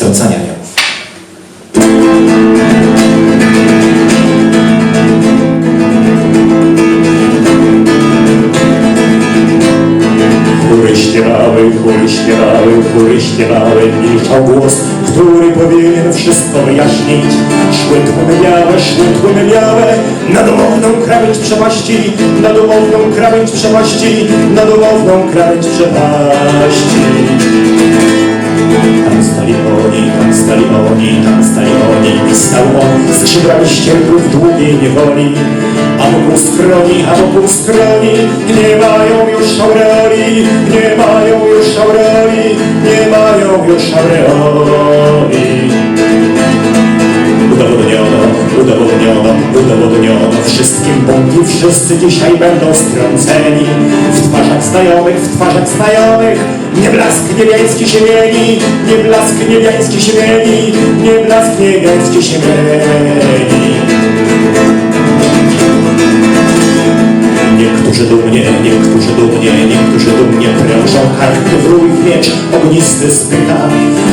strącania niemów. Chóry śpiewały, chóry śpiewały, chóry śpiewały, milczał głos, który powinien wszystko wyjaśnić. Szły tłumy białe, szły tłumy białe, na domowną krawędź przepaści, na domowną krawędź przepaści, na domowną krawędź przepaści. Stał on skrzydłami ścierków długiej niewoli. A wokół skroni, a wokół skroni nie mają już aureoli, nie mają już aureoli, nie mają już aureoli. Udowodniono, udowodniono, udowodniono wszystkim bunki, wszyscy dzisiaj będą strąceni. W twarzach znajomych, w twarzach znajomych, nie blask niebiański się mieni, nie blask niebiański się mieni, nie blask niebiański się mieni. Niektórzy dumnie, niektórzy dumnie, niektórzy dumnie prężą karty w rój miecz ognisty spycha.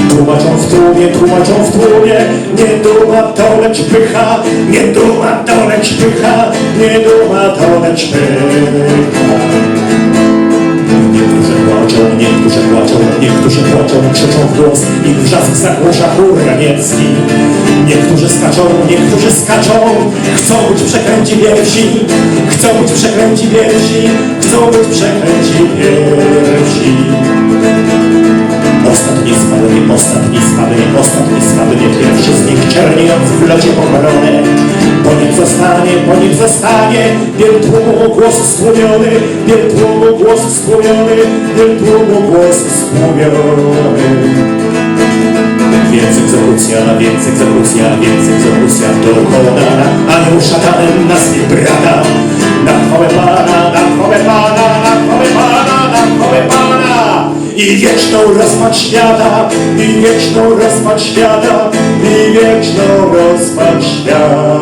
Tłumaczą w tłumie, tłumaczą w tłumie, nie duma to lecz pycha, nie duma to lecz pycha, nie duma to lecz pycha. Niektórzy płaczą, niektórzy płaczą, niektórzy płaczą, krzyczą w głos i wrzask zagłusza chór ramiecki. Niektórzy skaczą, niektórzy skaczą, chcą być przekręci pierwsi, chcą być przekręci pierwsi, chcą być przekręci pierwsi. Ostatni spadnie, ostatni spadnie, ostatni spadnie, pierwszy z nich czerniejąc w locie pochorony. Po nim zostanie, po nim zostanie, biel tłumu głos stłumiony, biel tłumu głos stłumiony, biel tłumu głos stłumiony. Więc egzekucja, więc egzekucja, więc egzekucja dokonana, anioł szatanem nazwie brata. Na chwałę Pana, na chwałę Pana, na chwałę Pana, na chwałę Pana. I wieczną rozpacz świata, i wieczną rozpacz świata, i wieczną rozpacz świata.